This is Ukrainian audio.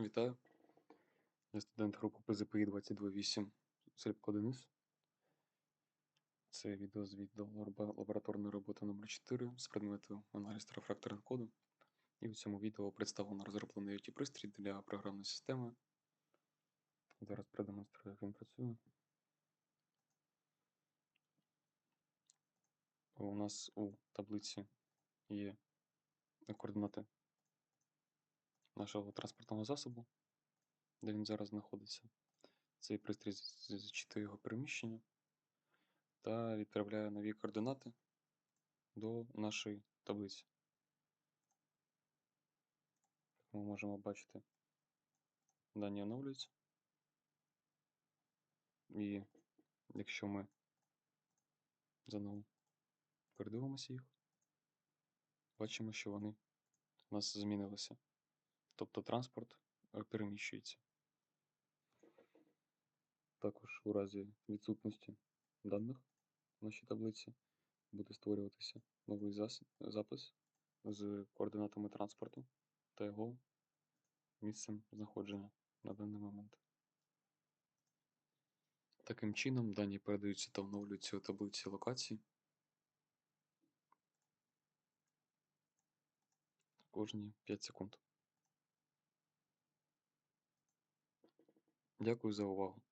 Вітаю. Я студент групи ПЗПІ 228 Срібко Денис. Це відеозвіт до лабораторної роботи номер 4 з предмету аналіз та рефракторинг коду. І у цьому відео представлено розроблений it пристрій для програмної системи. Зараз продемонструю, як він працює. У нас у таблиці є координати нашого транспортного засобу, де він зараз знаходиться. Цей пристрій з- з- його переміщення та відправляє нові координати до нашої таблиці. Ми можемо бачити, дані оновлюються. І якщо ми заново передивимося їх, бачимо, що вони у нас змінилися. Тобто транспорт е, переміщується. Також у разі відсутності даних в нашій таблиці буде створюватися новий запис з координатами транспорту та його місцем знаходження на даний момент. Таким чином, дані передаються та оновлюються у таблиці локацій кожні 5 секунд. Дякую за увагу.